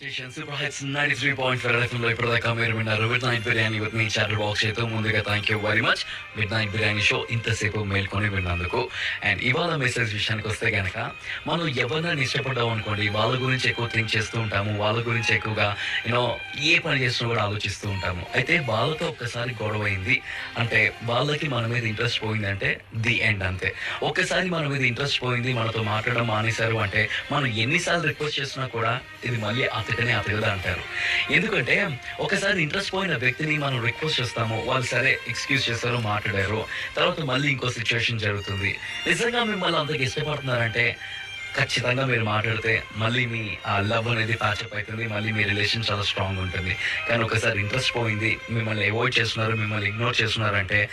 Station super hits ninety three point five ఎఫ్ఎంలో ఇప్పటిదాకా మీరు విన్నారు నైట్ బిర్యానీ విత్ మీ చాటర్ బాక్స్ ముందుగా thank you very much mid night biryani show ఇంతసేపు మేల్కొని విన్నందుకు అండ్ ఇవాళ మెసేజ్ విషయానికి వస్తే కనుక మనం ఎవరినైనా ఇష్టపడ్డాం అనుకోండి వాళ్ళ గురించి ఎక్కువ థింక్ చేస్తూ ఉంటాము వాళ్ళ గురించి ఎక్కువగా యూనో ఏ పని చేస్తున్నా కూడా ఆలోచిస్తూ ఉంటాము అయితే వాళ్ళతో ఒక్కసారి గొడవ అయింది అంటే వాళ్ళకి మన మీద ఇంట్రెస్ట్ పోయిందంటే ది ఎండ్ అంతే ఒక్కసారి మన మీద ఇంట్రెస్ట్ పోయింది మనతో మాట్లాడడం మానేశారు అంటే మనం ఎన్నిసార్లు రిక్వెస్ట్ చేసినా కూడా ఇది మళ్ళీ ఆ పిల్లలు అంటారు. ఎందుకంటే ఒకసారి ఇంట్రెస్ట్ పోయిన వ్యక్తిని మనం రిక్వెస్ట్ చేస్తాము. వాళ్ళు సరే ఎక్స్క్యూజ్ చేస్తారు మాట్లాడారు. తర్వాత మళ్ళీ ఇంకో సిచ్యువేషన్ జరుగుతుంది. నిజంగా మిమ్మల్ని అంతగా ఇష్టపడుతున్నారంటే ఖచ్చితంగా మీరు మాట్లాడితే మళ్ళీ మీ ఆ లవ్ అనేది ప్యాచప్ అవుతుంది. మళ్ళీ మీ రిలేషన్ చాలా స్ట్రాంగ్ ఉంటుంది. కానీ ఒకసారి ఇంట్రెస్ట్ పోయింది మిమ్మల్ని అవాయిడ్ చేస్తున్నారు మిమ్మల్ని ఇగ్నోర్ చేస్తున్నారంటే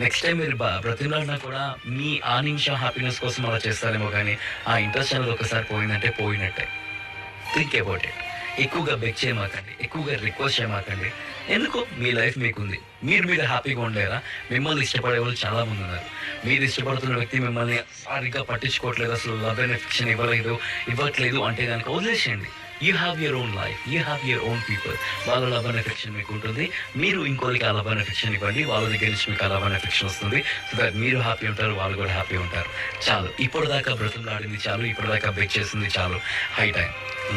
నెక్స్ట్ టైం మీరు బ్రతిమలాడినా కూడా మీ ఆ నిమిషం హ్యాపీనెస్ కోసం అలా చేస్తారేమో కానీ ఆ ఇంట్రెస్ట్ అనేది ఒకసారి పోయిందంటే పోయినట్టే. థింక్ అబౌట్ ఇట్ ఎక్కువగా బెక్ చేయమాకండి ఎక్కువగా రిక్వెస్ట్ చేయమాకండి. ఎందుకు మీ లైఫ్ మీకుంది. మీరు మీరు హ్యాపీగా ఉండలేరా మిమ్మల్ని ఇష్టపడే వాళ్ళు చాలా మంది ఉన్నారు. మీరు ఇష్టపడుతున్న వ్యక్తి మిమ్మల్ని సరిగ్గా పట్టించుకోవట్లేదు అసలు లవ్ అండ్ ఎఫెక్షన్ ఇవ్వలేదు ఇవ్వట్లేదు అంటే కనుక వదిలేసేయండి. You have your own life you have your own people వాళ్ళ లవ్ అండ్ ఎఫెక్షన్ మీకు ఉంటుంది మీరు ఇంకోరికి ఆ లవ్ అండ్ ఎఫెక్షన్ ఇవ్వండి. వాళ్ళ దగ్గర నుంచి మీకు ఆ లవ్ అండ్ ఎఫెక్షన్ వస్తుంది. సో దట్ మీరు హ్యాపీ ఉంటారు వాళ్ళు కూడా హ్యాపీ ఉంటారు. చాలు. ఇప్పటిదాకా బ్రతులాడింది చాలు. ఇప్పటిదాకా బెక్ చేసింది చాలు. High time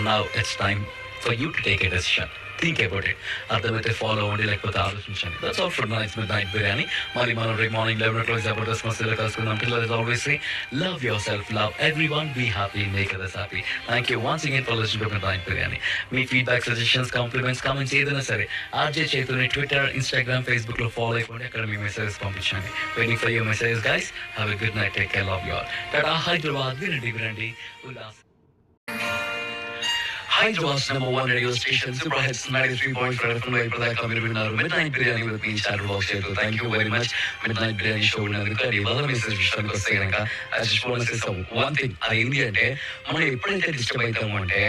now it's time for you to take a decision think about it అర్థమైతే ఫాలో అవ్వండి లేకపోతే ఆలోచించండి. That's all food nights with night biryani మరి మనం రేపు morning eleven o'clock Jabardasth మస్తీలో కలుసుకుందాం. పిల్లలు always love your self love everyone be happy make others happy thank you once again for listen to night biryani me feedback suggestions compliments comments ఏదైనా సరే RJ చేతుని Twitter Instagram ఫేస్బుక్లో follow అయిపోండి. అక్కడ మీ మెసేజెస్ పంపించండి. Waiting for your messages guys have a good night take care love your tata Hyderabad వినండి వినండి Ullas Hyderabad number one radio station super hits ninety three point five FM లో ఇప్పటిదాకా మీరు విన్నారు. మిడ్ నైట్ బిర్యానీ విత్ మీ chatter box చేతు thank you very much mid night biryani show ఉన్నందుకు అది ఇవాళ మెసేజ్ విషయానికి వస్తే కనుక I just want say one thing అది ఏంటి అంటే మనం ఎప్పుడైతే డిస్టర్బ్ అవుతామో అంటే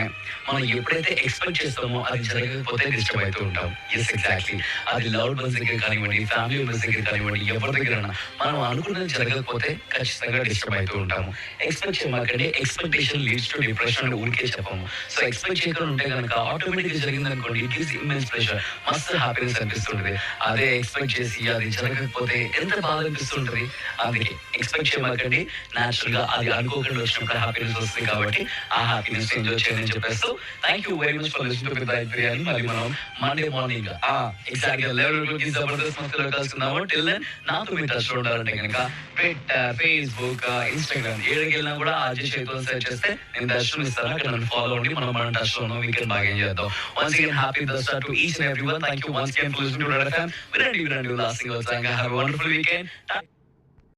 మనం ఎప్పుడైతే ఎక్స్పెక్ట్ చేస్తామో అది జరగకపోతే డిస్టర్బ్ అవుతూ ఉంటాం. ఎస్ ఎగ్జాక్ట్లీ అది లౌడ్ బస్ దగ్గర కానివ్వండి ఫ్యామిలీ బస్ దగ్గర కానివ్వండి ఎవరి దగ్గర మనం అనుకున్నది జరగకపోతే ఖచ్చితంగా డిస్టర్బ్ అవుతూ ఉంటాము. ఎక్స్పెక్ట్ చేయమాకండి. ఎక్స్పెక్టేషన్ లీడ్స్ టు డిప్రెషన్ అని ఊరికే చెప్పము. సో ఎక్స్పెక్ట్ చేయకుండా ఉంటే కనుక ఆటోమేటిక్గా జరిగింది అనుకోండి ఇట్ ఈస్ ఇమెన్స్ ప్రెషర్ మస్తు హ్యాపీనెస్ అనిపిస్తుంటది. అదే ఎక్స్పెక్ట్ చేసి అది జరగకపోతే ఎంత బాధ అనిపిస్తుంటది? అందుకే ఎక్స్పెక్ట్ చేయమాకండి. నేచురల్గా అది అనుకోకుండా వచ్చినప్పుడు హ్యాపీనెస్ వస్తుంది కాబట్టి ఆ హ్యాపీనెస్ ఎంజాయ్ చేయాలని చెప్పేస్తూ thank you very much for listen to with biryani మళ్ళీ మనం మండే మార్నింగ్ ఎగ్జాక్ట్గా లెవెన్కి జబర్దస్త్ మస్తలో కలుసుకుందాము. టిల్ దెన్ నాతో మీ టచ్లో ఉండాలంటే కనుక ట్విట్టర్ ఫేస్బుక్ ఇన్స్టాగ్రామ్ ఏడికి వెళ్ళినా కూడా ఆర్జే చేతులు సెర్చ్ చేస్తే నేను దర్శనం ఇస్తాను అక్కడ నన్ను ఫాలో అవ్వండి. మనం మనం టచ్ లో ఉన్నాం వీకెండ్ బాగా ఎంజాయ్ చేద్దాం once again happy Dasara to each and everyone thank you once again for listen to red FM వినండి వినండి ఉల్లాసింగ్ వచ్చాక హ్యావ్ ఎ వండర్ఫుల్ వీకెండ్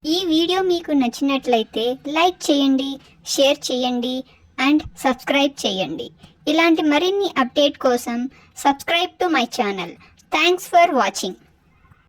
ఈ వీడియో మీకు నచ్చినట్లయితే లైక్ చేయండి షేర్ చేయండి అండ్ సబ్స్క్రైబ్ చేయండి. ఇలాంటి మరిన్ని అప్డేట్ కోసం subscribe to my channel. Thanks for watching